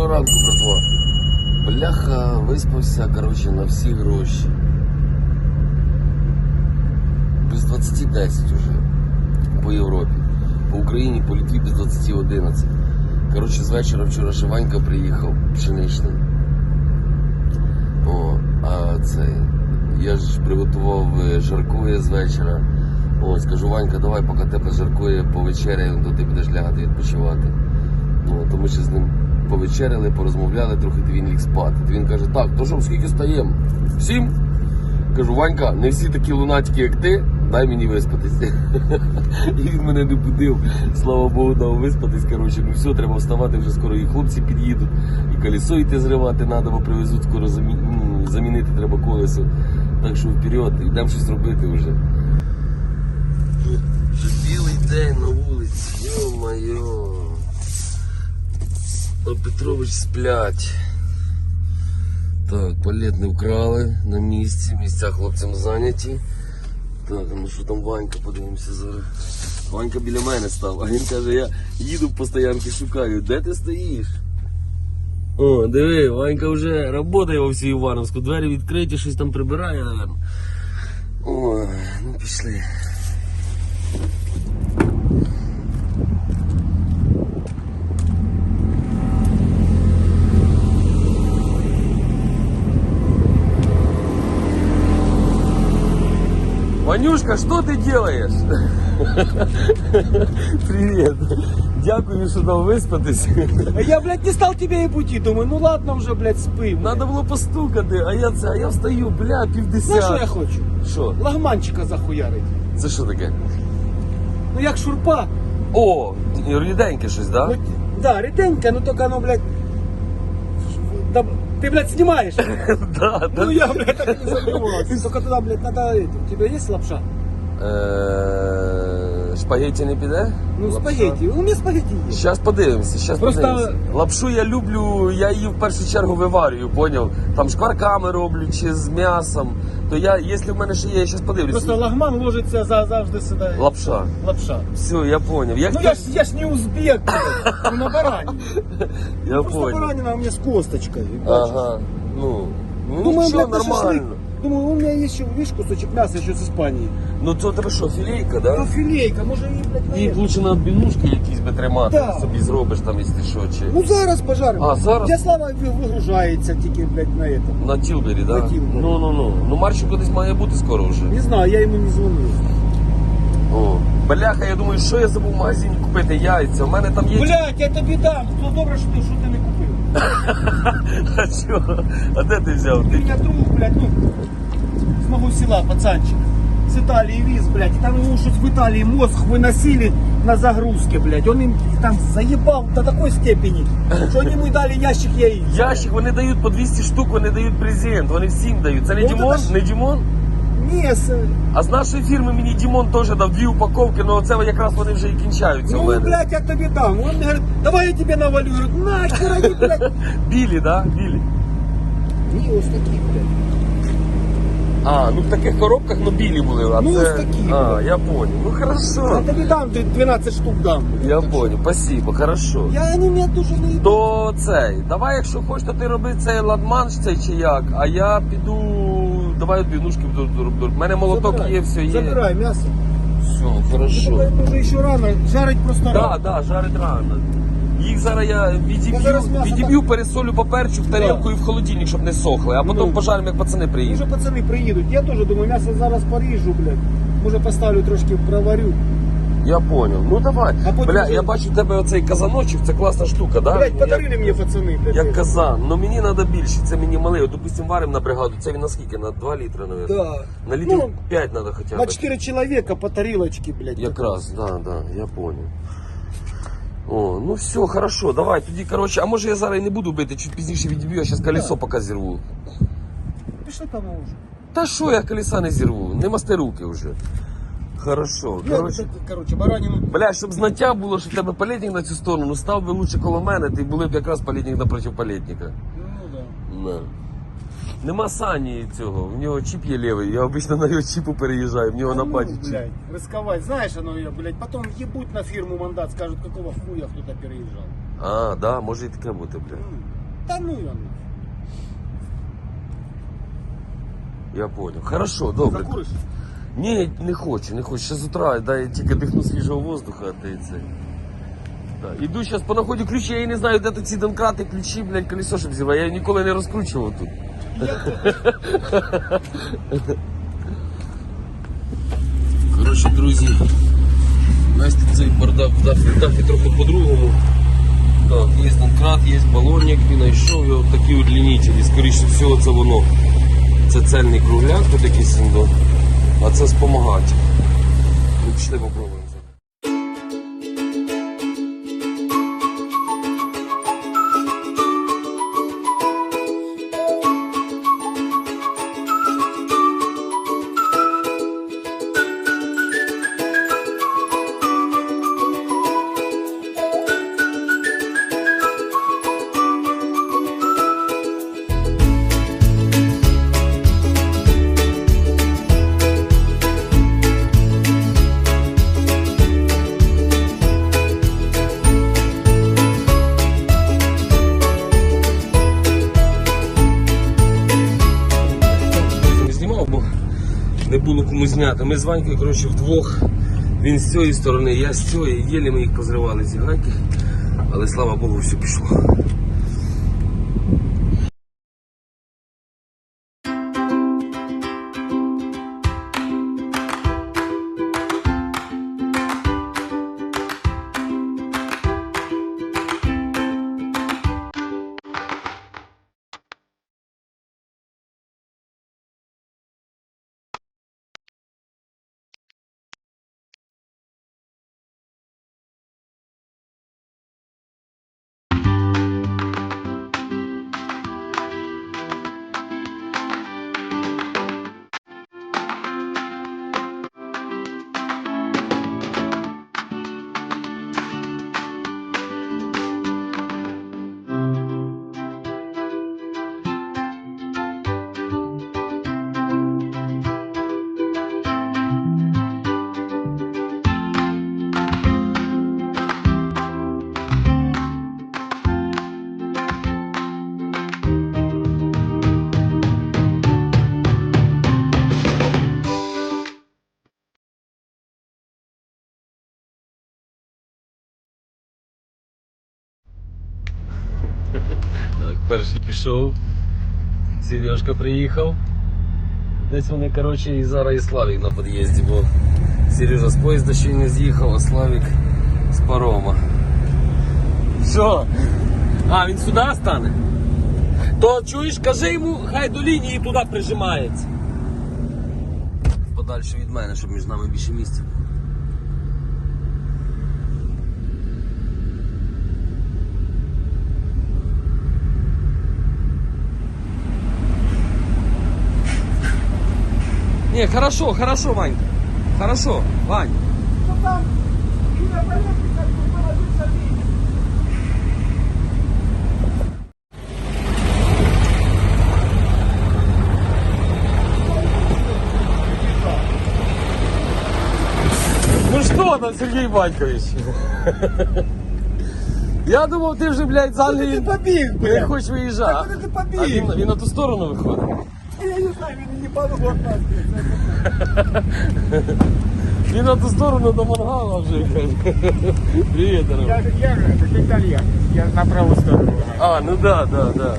Доброго ранку, братва. Бляха, виспався, коротше, на всі гроші. Без 20.10 уже по Європі. По Україні, по Літві без 20.11. Коротше, з вечора вчора ще Ванька приїхав, пшеничний. О, а цей. Я ж приготував е, жаркоє з вечора. Ось, кажу, Ванька, давай, поки тебе жаркоє повечеряємо, то ти будеш лягати відпочивати. Ну, то ми з ним повечеряли, порозмовляли, трохи він ліг спати. Він каже, так, то що, скільки стаємо? Сім? Кажу, Ванька, не всі такі лунатики, як ти, дай мені виспатись. І він мене не будив. Слава Богу, дав виспатись. Коротше, ну все, треба вставати, вже скоро і хлопці під'їдуть, і колесо йти зривати треба, бо привезуть, скоро ну, замінити треба колесо. Так що вперед, йдемо щось робити вже. Білий день на вулиці, йо-моє. А Петрович сплять. Так, палет не вкрали на місці, місця хлопцям зайняті. Так, ну що там Ванька, подивимося зараз. Ванька біля мене став, а він каже, я їду по стоянки, шукаю, де ти стоїш? О, диви, Ванька вже працює во всій Івановську, двері відкриті, щось там прибирає, напевно. Ой, ну пішли. Ванюшка, что ты делаешь? Привет. Дякую, що дав виспатись. А я, блядь, не стал тебе и пути. Думаю, ну ладно уже, блядь, спим. Надо було постукати, а я це, а я встаю, бля, півдесят. Знаєш, що я хочу? Що? Лагманчика захуярить. Це що таке? Ну як шурпа. О, ріденьке щось, да? Ну, да, реденька, ну только оно, блядь... Да, ты, блядь, снимаешь? да, да. Ну я, блядь, так и не задумывался. Только туда, блядь, надо... это, У тебя есть лапша? Шпагеті не піде? Ну, Лапша? спагетти. У меня спагетти есть. Щас подивимося, щас Просто- подивимося. Лапшу я люблю, я її в першу чергу виварюю, поняв? Там шкварками роблю чи з м'ясом. То я, якщо в мене ще є, я щас подивлюсь. Просто лагман ложится за, завжди сюда. Лапша. Лапша. Все, я поняв. Як Ну я ж, я ж не узбек, блядь. Ну на баране. я Просто поняв. баранина у меня с косточкой. Ага. Ну, ну Думаю, нічого, блядь, на шашлык. нормально. Думаю, у меня есть еще, видишь, кусочек мяса еще с Испании. Ну то тебе що, філейка, Ну, да? филейка, може її, блядь, наїсти. лучше на отбивнушки якісь би тримати, Да. собі зробиш там, якщо що, чи Ну зараз пожаримо. А, зараз? Я слава ви- вигружається тільки, блядь, на этом. на тілбері, да? На Тілбері. Ну, ну, ну. Ну, Марченко десь має бути скоро вже. Не знаю, я йому не дзвонив. О. Бляха, я думаю, що я забув в магазині купити яйця. У мене там є. Блядь, я тобі дам. Ну добре, що ти, що. А чого? А де ти взяв? Ти мене друг, блядь, ну, з мого села, пацанчик. З Італії віз, блядь, там йому щось в Італії мозг виносили на загрузки, блядь. Он їм там заїбав до такої степені, що вони йому дали ящик яїць. Ящик вони дають по 200 штук, вони дають презент, вони всім дають. Це не Дімон? це ж- Не Дімон? Ні, з- А з нашої фірми мені Дімон теж дав дві упаковки, але це якраз вони вже і кінчаються у Ну, мене. блядь, я тебе дам. Он мне говорит, давай я тебе навалю. Я говорю, нахер они, блядь. Білі, да? Білі. Не, ось такі, блядь. А, ну в таких коробках ну білі були, а Ну, це... ось такі, А, блядь. я понял. Ну Я хорошо. тобі дам, ти 12 штук дам. Я понял, спасибо, хорошо. Я вони мене дуже не їбать. То цей, давай, якщо хочеш, то ти роби цей ладманш цей чи як, а я піду, давай двінушки. У мене молоток Забирай. є, все є. Забирай м'ясо. Все, Ну, хорошо. Только Уже ще рано, жарить просто Так, рано. да, жарить рано. Їх зараз я відіб'ю, відіб'ю, пересолю поперчу в тарілку і в холодильник, щоб не сохли, а потім Ну. пожаримо, як пацани Уже Може пацани приїдуть. Я теж думаю, м'ясо зараз поріжу, блядь. Може поставлю трошки проварю. Я понял. Ну давай. А потім Бля, вже- я бачу у тебе оцей казаночок, це класна штука, да? Блядь, Ну, подарили мені пацани, блядь. як казан. Ну мені треба більше, це мені малий. От, допустим, варимо на бригаду, це він на скільки? На 2 літри, мабуть? Да. На літрів Ну, 5 треба хоча б. На 4 чоловіка по тарілочці, блядь. Якраз, да, да, я понял. О, ну все, хорошо, давай, тоді, короче, а може я зараз і не буду бити, чуть пізніше відіб'ю, я зараз колесо поки зірву. Пішли там уже. Та що я колеса не зірву, не масти руки вже. Хорошо, Я, короче. так, короче, баранину. Бля, щоб знаття було, що в тебе палетник на цю сторону, ну став би лучше коло мене, ти були б якраз палетник напротив палетника. Ну да. На. Нема Сані цього, в нього чіп є лівий, я обично на його чіпу переїжджаю, в нього на Ну, паті чіп. блядь, рисковать. Знаешь, оно, я, блядь, потом ебут на фирму мандат, скажут, какого хуя кто-то переезжал. А, да, може і таке бути, бля. Та ну його. Я понял. Хорошо, добре. Закуриш? Ні, не хочу, не хочу. Ще з утра, дай я тільки дихну свіжого воздуха, та й це. Да. Іду зараз понаходю ключі, я і не знаю, де тут ці донкрати, ключі, блядь, колесо, щоб зірвати. Я ніколи не розкручував тут. Коротше, друзі, Настя цей бардак в в трохи по-другому. Так, є донкрат, є балонник, він знайшов його такі удлінителі. Скоріше всього це воно. Це цельний кругляк, якийсь синдон, а це спомагати. Пішли попробуємо. Ми з Ванькою, коротше, вдвох. Він з цієї сторони, я з цієї. Єлі ми їх позривали ці гайки. Але слава Богу, все пішло. перший пішов. Сережка приїхав. Десь вони, коротше, і зараз і Славік на під'їзді, бо Сережа з поїзда ще й не з'їхав, а Славік з парома. Що? А, він сюди стане? То чуєш, кажи йому, хай до лінії туди прижимається. Подальше від мене, щоб між нами більше місця Не, хорошо, хорошо, Вань. Хорошо, Вань. Ну там, Юля, поехали, как бы было бы забить. Ну что там, Сергей Батькович? Я думав, ти вже, блядь, з Куди Англії ти побіг, не блядь? хочеш виїжджати. Та куди ти побіг? А він, він на ту сторону виходить. Він не нас. Він на ту сторону до мангала вже. Привіт, Я, дорогой. же- я же это итальян. Я на правую сторону. А, ну да, да, да.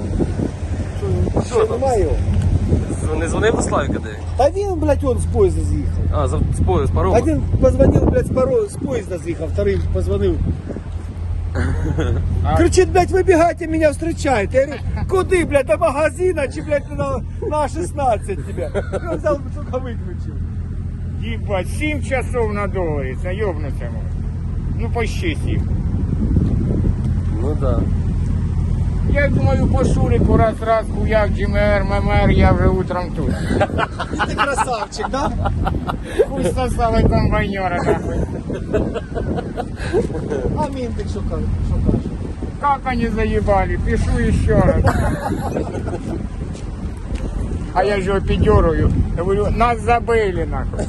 Що? З- Не дзвонив Славіка де? Та він, блядь, он з поїзда з'їхав. А, з поїзд, з парома. Один позвонив, блядь, з поїзда з'їхав, вторий позвонив. Кричить, блядь, вибігайте, мене встречайте. Я говорю, куди, блядь, до магазина чи, блядь, на, на 16 тебе? Він взяв, сука, виключив. Ебать, 7 часов надоварится, ёбнуться может. Ну почти 7. Ну да. Я думаю, по Шурику раз-раз, хуяк, ГМР, ММР, я вже утром тут. І ти красавчик, да? Хуй сосали комбайнера, нахуй. А мінтик що? Що каже? Как они заебали, пишу еще раз. А я ж його піддьорую. Я говорю, нас забили нахуй.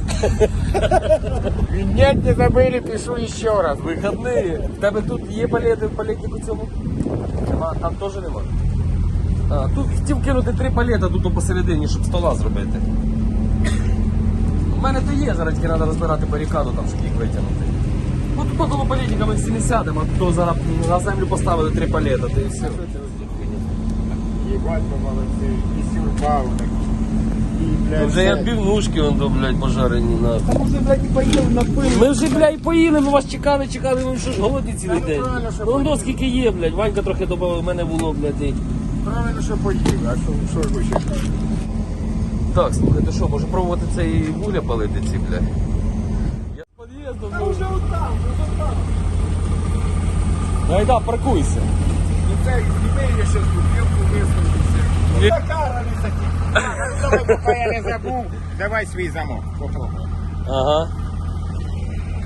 Він ні, не забили, пишу ще раз. Вихідні. В тебе тут є палети в палетнику цьому? Нема, там теж нема. А, тут хотів кинути три палета тут посередині, щоб стола зробити. У мене то є, зараз тільки треба розбирати барикаду, там шкік витягнути. Ну тут коло палетника ми всі не сядемо, а тут зараз на землю поставили три палета, то і все. І. І, Ну, блядь, Вже я бівнушки, он, то, блядь, пожарені нахуй. Там уже, блядь, не поел, напыл. Ми вже, блядь, поїли, ми вас чекали, чекали, ви що ж голодні цілий Та ну, день. правильно, що Ну, ну поїли. скільки є, блядь, Ванька трохи додав, у мене було, блядь, і... Правильно, що поїв, а що, що ж ви ще? Так, слухайте, що, може пробувати цей вугля палити ці, блядь? Я з під'їздом Там уже вот там, уже там. Гайда, паркуйся. Ну це зніми, я ще висунуся. Такара высоки. Давай, поки я не забув, давай свій замок. Попробуй. Ага.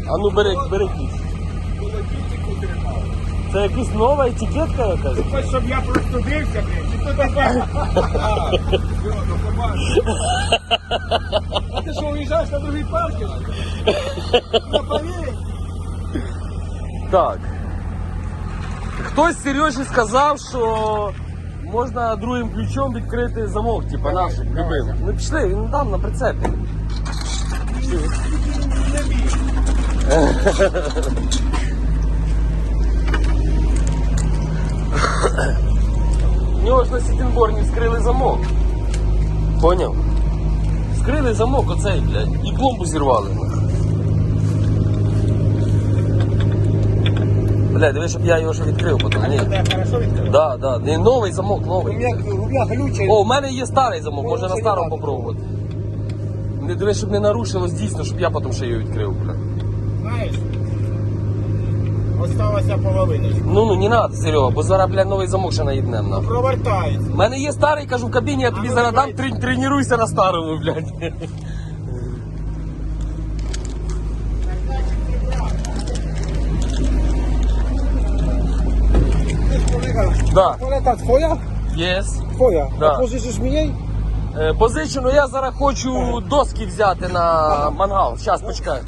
А ну бери, бери ключ. Це якась нова етикетка якась? Хоч щоб я простудився, блядь, чи то таке? А ты что, уезжаешь на другой паркинг? Да поверь. Так. Хтось Сережі сказав, що можна другим ключом відкрити замок, типа наш любив. Ну пішли, він там на прицепі. У нього ж на Сітінборні вскрили замок. Поняв? Вскрили замок оцей, блядь, і пломбу зірвали. Бля, диви, щоб я його ще відкрив потім. Ні. Це хорошо відкрив? Да, да, не новий замок, У новий. меня, у меня глючает. О, у мене є старий замок, може на старому попробувати. Не диви, щоб не нарушилось дійсно, щоб я потім ще його відкрив, бля. Знаєш, осталася половиночка. Ну ну не надо, Серега, бо зараз, бля, новий замок ще наїднем нахуй. Провертається. У мене є старий, кажу, в кабіні, я тобі ну, зараз дам, давай. трен- тренуйся на старому, блядь. Да, Это твоя? єс. Твоя. Да. А позичишь мне? Е, Позичено, я зараз хочу доски взяти на мангал. Зараз почекай.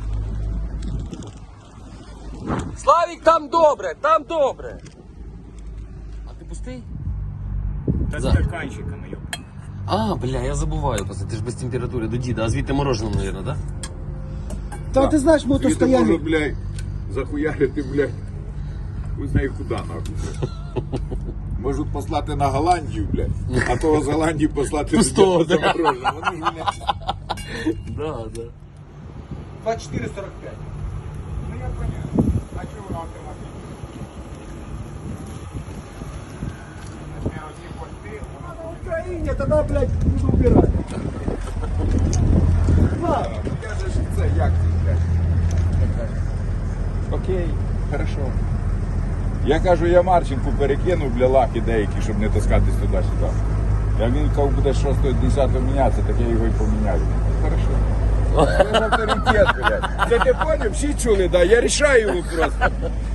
Славік, там добре, там добре. А ти пустий? Та За. стаканчиками, йоп. А, бля, я забуваю, просто ти ж без температури до діда, а звідти мороженого, мабуть, да? Да, ты знаешь, мы тут Звідти стояли. можуть, блядь, захуярити, блядь. Ви знає куди нахуй. Можуть послати на Голландію, блядь, а того з Голландії послати Пустого, до да. замороженого. Вони ж, блядь, Да, да. 2445. Ну я понял. А чого воно автоматично? Не одні порти, На Украине тогда, блядь, буду убирать. Ладно. Я же ж це, як блядь. Окей, хорошо. Я кажу, я Марченку перекину, бля, лаки деякі, щоб не таскатись туди-сюди. Як він кав буде 6 10 мінятися, так я його і поміняю. Хорошо. Це ж авторитет, блядь. Це ти поняв? Всі чули, да? Я рішаю його просто.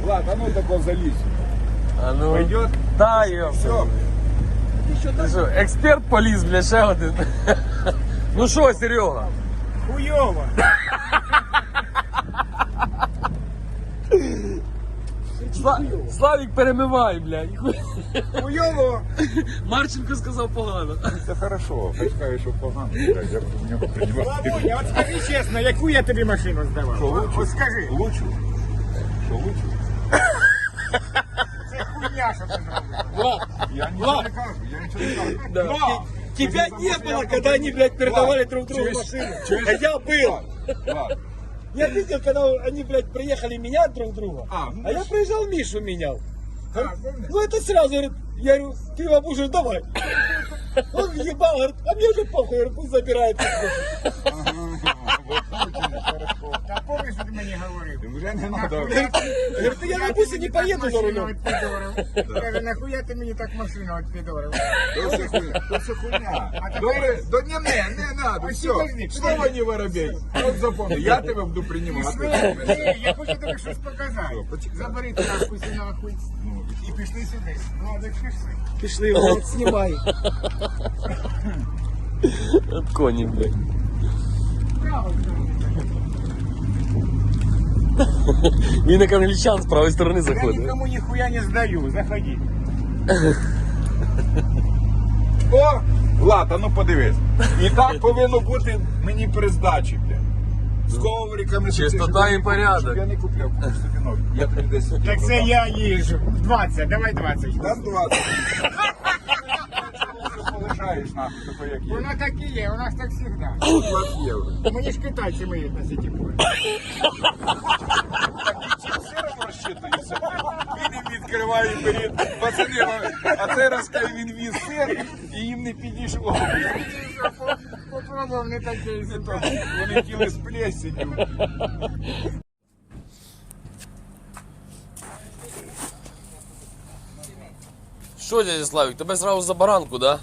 Ладно, а ну тако залізь. А ну. Пойдет? Да, йо. Все. Ти що, експерт поліз, бля, ще один. Ну що, Серега? Хуйово. Сла- Славік перемивай, блядь. Хуйово. Марченко сказав погано. Це хорошо. Хай скаже, що погано, блядь. Я б в нього приймав. Володя, от скажи чесно, яку я тобі машину здавав? Що лучше? От скажи. Лучше. Що лучше? Це хуйня, що ти зробив. Я нічого не кажу, я нічого не кажу. Но тебя не было, когда они, блядь, передавали друг другу машину. А я был. Ладно. Я видел, когда они, блядь, приехали менять друг друга. А, ну, А я приезжал, Мишу менял. А, помнишь? Ну это сразу, говорит, я говорю, ты бабушка, давай. Он въебал, говорит, а мне уже похуй, говорит, пусть забирает. Та що ти мені говорив? Вже не треба. Говорит, «Ну, я на бусе не поеду за рулем. Каже, нахуя ти мені так машину відпідорив? То все хуйня. То все хуйня. Добре, до не, не, не надо, все. подожди, Слово не воробей. От запомни, я тебе буду приймати. Ні, я хочу тобі щось показати. Забери ти нахуй си нахуй. І пішли сюди. Ну, а де пішли? Пішли, говорит, снимай. От коні, блядь. Він як англічан з правої сторони Я заходить. никому нихуя не сдаю, заходи. О, Влад, а ну подивись. І так повинно бути мені при здачі. бля. З ковриками. Чистота і порядок. Я не купляв, купиш собі нові. Я тобі десь. так це я їжджу. 20, давай 20. Там 20. Полишаєш нахуй, таке як є. Воно так і є, у нас так завжди. 20 євро. Мені ж китайці миють на сіті Він їм відкриває перед пацани, а цей раз коли він віз сир і їм не підійшло. Попробував не такий зато. Вони тіли з плесенью. Що, дядя Славік, тебе зразу за баранку, да?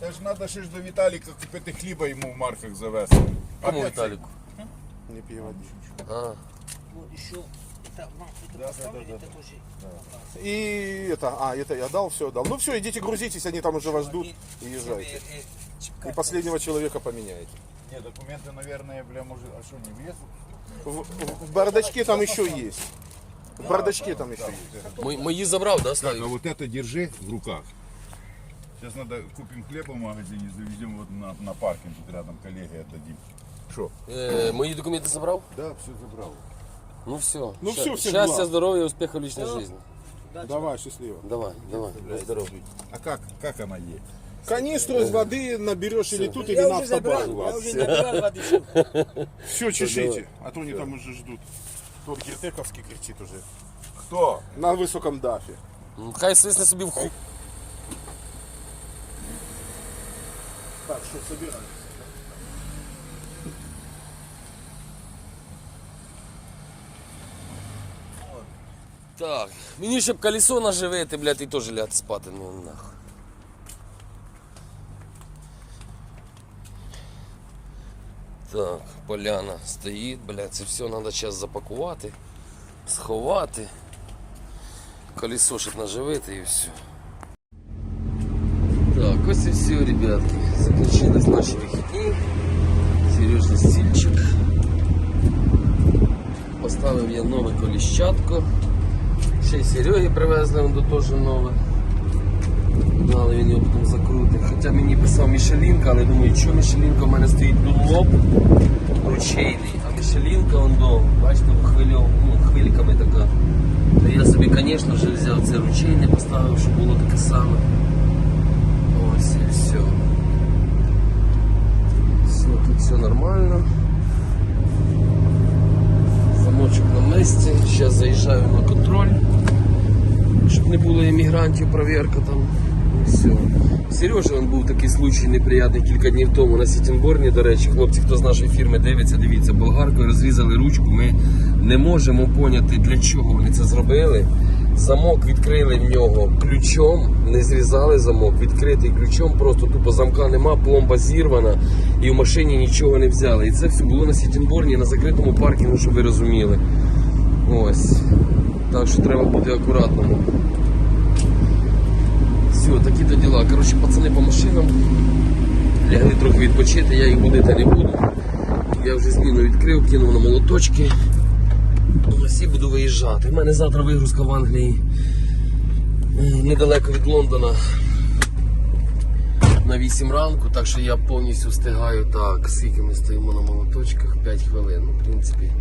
Це ж треба ще ж до Віталіка купити хліба йому в марках завести. Кому Опять Віталіку? Не пей водичку. А. И это, а, это я дал, все дал. Ну все, идите грузитесь, они там уже вас ждут и езжайте. И последнего человека поменяете. Ні, документи, наверное, бля, може, а що, не в'їзд? В, в- в бардачке там еще есть. В бардачке там еще есть. Мої, мої забрав, да, Так, Славік? а вот это держи в руках. Сейчас надо купим хлеба в магазине, завезем вот на, на паркинг, тут рядом коллеги отдадим. Что? Е, мої документи забрав? Да, все забрал. Ну все. Ну всем Щастя, благ. здоров'я, успіху в личной жизни. Давай, счастливо. Давай, давай, здорово. А как, как она есть? Канистру из воды наберешь или тут, или на автобазу. Все, чешите, а то они там уже ждут. Тот Гертековский кричит уже. Кто? На высоком дафе. Ну, Хай свисне собі в ху. Так, что, собираем. Так, мені щоб колесо наживити, блядь, і теж ляти спати, ну нахуй. Так, поляна стоїть, блядь, це все треба зараз запакувати, сховати. Колесо щоб наживити і все. Так, ось і все, ребятки. Закінчились наші вихідні. Сережний стільчик. Поставив я нове коліщатко. Ще й Сереги привезли он до теж нове. Але він його потім закрутив. Хоча мені писав Мішелінка, але думаю, що Мішелінка в мене стоїть дулоп ручейний, а Мішелінка он до, бачите, хвильов, ну, хвильками така. То я собі, звісно вже взяв це ручейне, поставив, щоб було таке саме. Ось і все. Все, тут все нормально. Замочок на місці. Зараз заїжджаю на контроль, щоб не було іммігрантів, перевірка там. Сережа він був такий случай неприятний кілька днів тому на Сітінборні. До речі, хлопці, хто з нашої фірми дивиться, дивіться, болгаркою розрізали ручку. Ми не можемо поняти, для чого вони це зробили. Замок відкрили в нього ключом, не зрізали замок, відкритий ключом, просто тупо замка нема, пломба зірвана і в машині нічого не взяли. І це все було на Сітінборні, на закритому паркінгу, щоб ви розуміли. Ось. Так що треба бути акуратному. Все, такі то діла. Коротше, пацани по машинам. Лягли трохи відпочити, я їх будити не буду. Я вже зміну відкрив, кинув на молоточки. Ось і буду виїжджати. У мене завтра вигрузка в Англії недалеко від Лондона на 8 ранку, так що я повністю встигаю так, скільки ми стоїмо на молоточках, 5 хвилин. Ну, в принципі,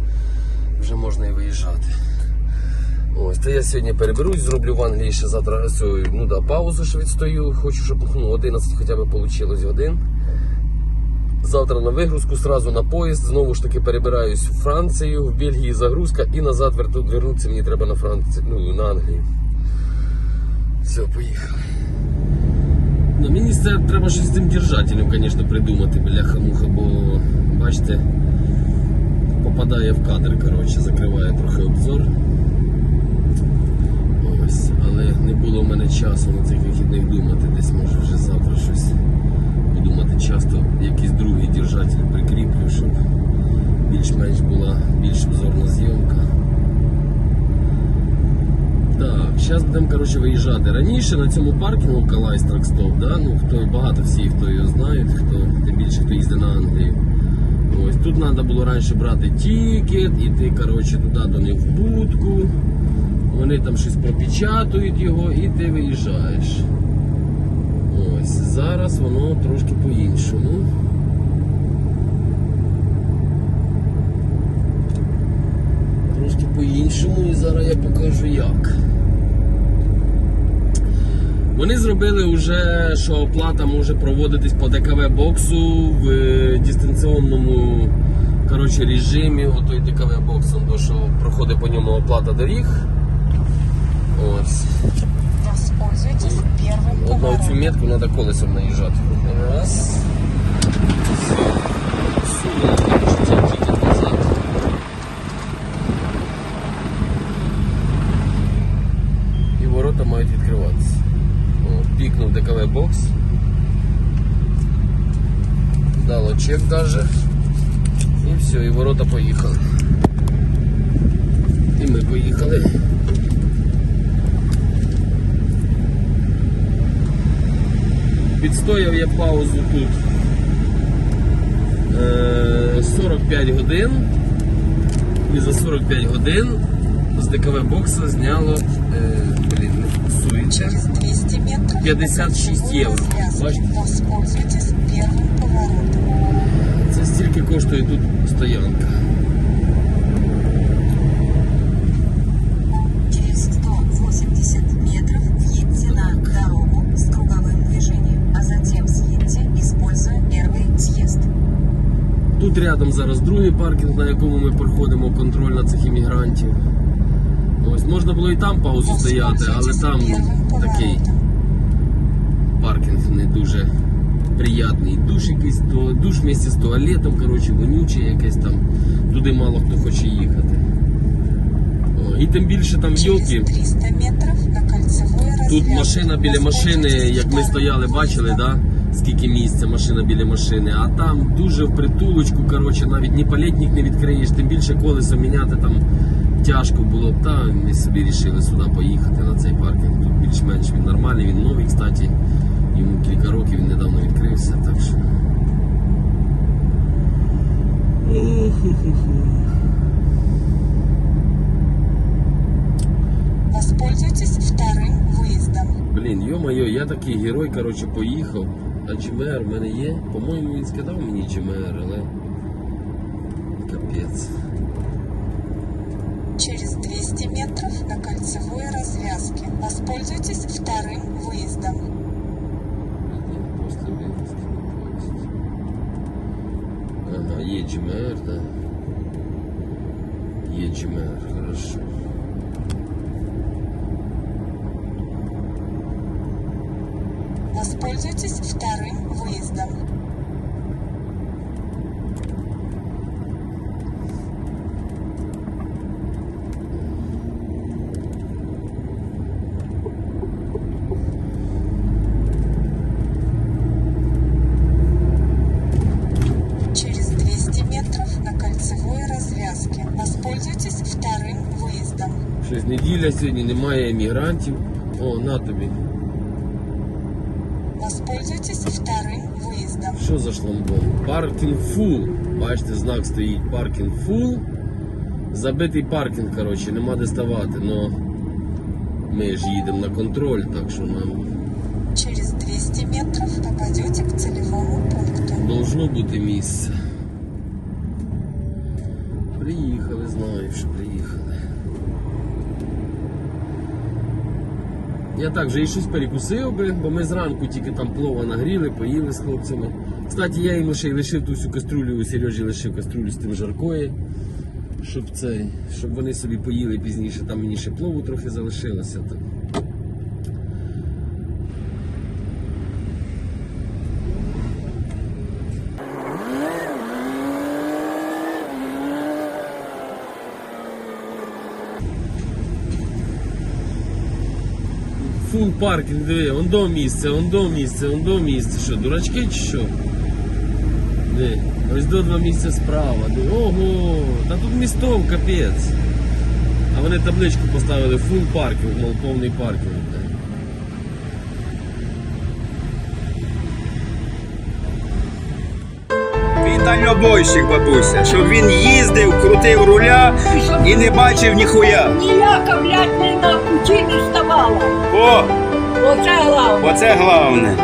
вже можна і виїжджати. Ось, то я сьогодні переберусь, зроблю в Англії ще завтра цю, ну да, паузу ще відстою. Хочу, щоб ну, 11 хоча б вийшло годин. Завтра на вигрузку, сразу на поїзд. Знову ж таки перебираюсь в Францію, в Бельгії загрузка і назад вернутися мені треба на Францію, ну, на Англію. Все, поїхали. Ну, мені це треба щось з тим держателем, звісно, придумати, бляха-муха, бо бачите, попадає в кадр, коротше, закриває трохи обзор. Ось, але не було в мене часу на цих вихідних думати, десь може вже завтра щось подумати. Часто якийсь другий держатель прикріплю, щоб більш-менш була більш обзорна зйомка. Так, Зараз будемо коротше, виїжджати. Раніше на цьому паркінгу Калайс Тракстоп, да? ну, хто багато всі, хто його знають, хто, тим більше хто їздить на Англію. Ось тут треба було раніше брати тікет, іти коротше, туди до них в будку. Вони там щось пропечатують його і ти виїжджаєш. Ось зараз воно трошки по-іншому. Трошки по-іншому і зараз я покажу як. Вони зробили вже, що оплата може проводитись по ДКВ боксу в дистанційному коротше, режимі. Отой ДКВ бокс, он то, що проходить по ньому оплата доріг. Ось. Воспользуйтесь первым От на цю поворотом. метку треба колесом наїжджати. Раз. Все. Сюди, коротше, цей тікет назад. І ворота мають відкриватися. О, пікнув ДКВ бокс. Дало чек даже. І все, і ворота поїхали. І ми поїхали. Відстояв я паузу тут е, 45 годин. І за 45 годин з ДКВ бокса зняло е, блін, не. Через 200 метров 56 євро. Бачите? Це стільки коштує тут стоянка. Тут рядом зараз другий паркінг, на якому ми проходимо контроль на цих іммігрантів. Ось можна було і там паузу стояти, але там первым такий поворотом. паркінг не дуже приятний. Душ якийсь, то- душ вместе з туалетом, коротше, вонюче якесь там. Туди мало хто хоче їхати. О, і тим більше там Через йолки. 300 метров на кольцевой развязке. Тут машина біля машини, Воспользуйтесь як ми вторым стояли, бачили, выездом. да? Скільки місця машина біля машини, а там дуже в притулочку, коротше, навіть ні палетник не відкриєш, тим більше колесо міняти там тяжко було б. Та ми собі вирішили сюди поїхати на цей паркінг. Тут більш-менш він нормальний, він новий, кстати. Йому кілька років, він недавно відкрився, так що. Воспользуйтесь вторым выездом. Блін, йо-моє, я такий герой, коротше, поїхав. А ЧМР в мене є. По-моєму, він скидав мені ЧМР, але. Капець. Через 200 метров на кольцевой развязке. Воспользуйтесь вторым выездом. Один после выезда, то есть. Ага, ЕЧМР, да. ЕЧМР, хорошо. Воспользуйтесь вторым выездом. Через 200 метров на кольцевой развязке. Воспользуйтесь вторым выездом. Щось неділя сьогодні, немає емігрантів. О, на тобі. Що за шламбон? Паркінг фул. Бачите, знак стоїть паркінг фул. Забитий паркінг, коротше, нема де ставати, но ми ж їдемо на контроль, так що нам Через 200 метров попадете к целевому пункту. Должно бути місце. Приїхали, знаю, що приїхали. Я так вже і щось перекусив би, бо ми зранку тільки там плова нагріли, поїли з хлопцями. Кстати, я йому ще й лишив ту всю каструлю, у Сережі лишив каструлю з тим жаркої, щоб цей, щоб вони собі поїли пізніше. Там мені ще плову трохи залишилося. Фул паркінг, диви, он до місце, он до місце, он до місце. Що, дурачки чи що? Ось до два місця справа. Ого, та тут містом капець. А вони табличку поставили фул паркінг, мов повний паркінг. дальнобойщик, бабуся, щоб він їздив, крутив руля і не бачив ніхуя. Ніяка, блядь, не на путі не ставала. О, Оце головне. оце головне.